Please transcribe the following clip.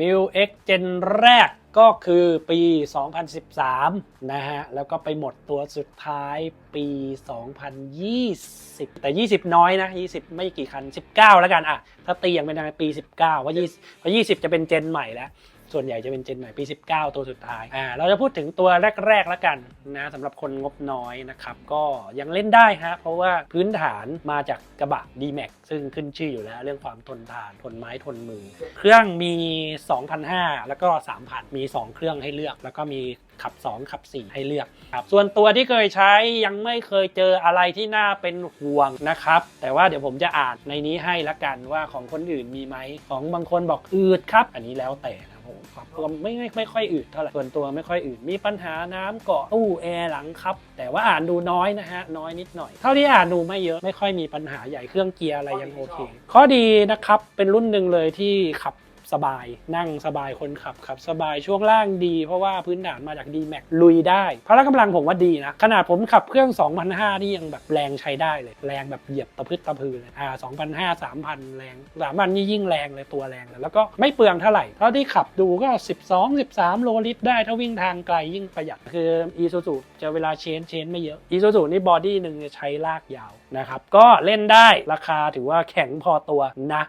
m i l X เจนแรกก็คือปี 2013 นะฮะ แล้วก็ไปหมดตัวสุดท้ายปี 2020 แต่ 20 น้อยนะ 20 ไม่กี่คัน 19 แล้วกันอะ ถ้าตีอย่างเป็นทางปี 19 ว่า20เพราะ20 จะเป็นเจนใหม่แล้ว ส่วนใหญ่จะเป็นเจนใหม่ปี 19 ตัวสุดท้ายอ่าเราจะพูดถึงตัวแรกๆแล้วกันนะสำหรับคนงบน้อยนะครับก็ยังเล่นได้ฮะเพราะว่าพื้นฐานมาจากกระบะ D-Max ซึ่งขึ้นชื่ออยู่แล้วเรื่องความทนทานทนไม้ทนมือ เครื่องมี 2,500 แล้วก็ 3,000 มี 2 เครื่องให้เลือก แล้วก็มีขับ 2 ขับ 4 ให้เลือกครับส่วนตัวที่เคยใช้ยังไม่เคยเจออะไรที่น่าเป็นห่วงนะครับ แต่ว่าเดี๋ยวผมจะอ่านในนี้ให้ละกันว่าของคนอื่นมีไหมของบางคนบอกอืดครับ อันนี้แล้วแต่ ครับตัวไม่ไม่ไม่ค่อยอืดเท่าไหร่ส่วนตัวไม่ค่อยอืดมีปัญหาน้ำเกาะตู้แอร์หลังครับ แต่ว่าอ่านดูน้อยนะฮะน้อยนิดหน่อย เท่าที่อ่านดูไม่เยอะไม่ค่อยมีปัญหาใหญ่เครื่องเกียร์อะไรยังโอเค ข้อดีนะครับเป็นรุ่นหนึ่งเลยที่ขับ สบายนั่งสบายคนขับขับ สบายช่วงล่างดี เพราะว่าพื้นฐานมาจาก d m a x ลุยได้พละกำลังผมว่าดีนะ ขนาดผมขับเครื่อง 2,500 นี่ยังแบบแรงใช้ได้เลย แรงแบบเหยียบตะพึดตะพือเลยอ่า2,500 3,000 แรง3,000นี่ยิ่งแรงเลยตัวแรงเลยแล้วก็ไม่เปลืองเท่าไหร่เท่าที่ขับดูก็ 12 13 โลลิตรได้ถ้าวิ่งทางไกลยิ่งประหยัดคือ e s u z u จะเวลาเชนเชนไม่เยอะ e s u z u นี่บอดี้หนึ่งจะใช้ลากยาวนะครับก็เล่นได้ราคาถือว่าแข็งพอตัวนะ